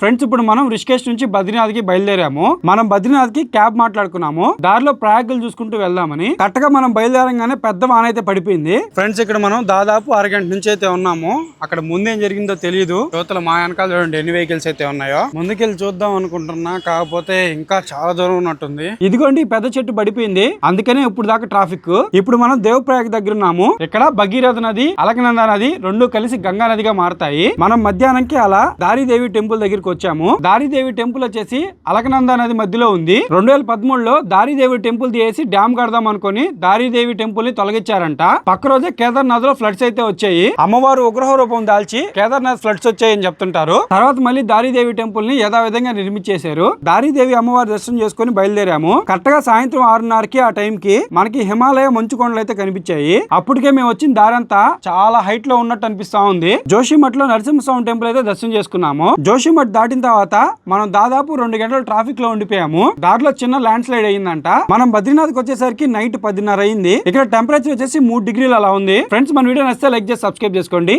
Friends ఇప్పుడు మనం రిషికేష్ నుంచి బద్రీనాథ్కి బయలుదేరాము. మనం బద్రీనాథ్కి క్యాబ్ మాట్లాడుకున్నాము. దారిలో ప్రయాగలు చూసుకుంటూ వెళ్దామని. కరెక్ట్గా మనం బయలుదేరంగానే పెద్ద వాన అయితే పడిపోయింది. ఫ్రెండ్స్ ఇక్కడ మనం దాదాపు అరగంట నుంచి అయితే ఉన్నాము. అక్కడ ముందేం జరిగిందో తెలియదు యువతలు మా వెనకాల చూడండి ఎన్ని వెహికల్స్ అయితే ఉన్నాయో. ముందుకెళ్ళి చూద్దాం అనుకుంటున్నా. కాకపోతే ఇంకా చాలా దూరం ఉన్నట్టుంది. ఇదిగోండి పెద్ద చెట్టు పడిపోయింది. అందుకనే ఇప్పుడు దాకా ట్రాఫిక్ ఇప్పుడు మనం దేవప్రయాగ్ దగ్గర ఉన్నాము. ఇక్కడ భగీరథ నది అలకనంద నది రెండు కలిసి గంగా నదిగా మారతాయి. మనం మధ్యాహ్నంకి అలా దారిదేవి టెంపుల్ దగ్గర వచ్చాము దారిదేవి టెంపుల్ వచ్చేసి అలకనంద నది మధ్యలో ఉంది. రెండు వేల పదమూడులో దారిదేవి టెంపుల్ తీసి డ్యామ్ కడదాం అనుకుని దారిదేవి టెంపుల్ని తొలగించారంట. పక్క రోజే కేదార్నాథ్లో ఫ్లడ్స్ అయితే వచ్చాయి. అమ్మవారు ఉగ్రహ రూపం దాల్చి కేదార్నాథ్ ఫ్లడ్స్ వచ్చాయని చెప్తుంటారు. తర్వాత మళ్ళీ దారిదేవి టెంపుల్ని యథావిధంగా నిర్మించేశారు దారిదేవి అమ్మవారి దర్శనం చేసుకుని బయలుదేరాము. కరెక్ట్గా సాయంత్రం ఆరున్నరకి ఆ టైం కి మనకి హిమాలయ మంచు కొండలు అయితే కనిపించాయి. అప్పటికే మేము వచ్చిన దారంతా చాలా హైట్లో ఉన్నట్టు అనిపిస్తా ఉంది. జోషిమఠ్లో నరసింహస్వామి టెంపుల్ అయితే దర్శనం చేసుకున్నాము. జోషిమఠ్ దాటిన తర్వాత మనం దాదాపు రెండు గంటలు ట్రాఫిక్లో ఉండిపోయాము. దారిలో చిన్న ల్యాండ్ స్లైడ్ అయ్యిందంట. మనం బద్రీనాథ్కి వచ్చేసరికి నైట్ పదిన్నర అయింది. ఇక్కడ టెంపరేచర్ వచ్చేసి మూడు డిగ్రీలు అలా ఉంది. ఫ్రెండ్స్ మన వీడియో నచ్చితే లైక్ చేసి సబ్స్క్రైబ్ చేసుకోండి.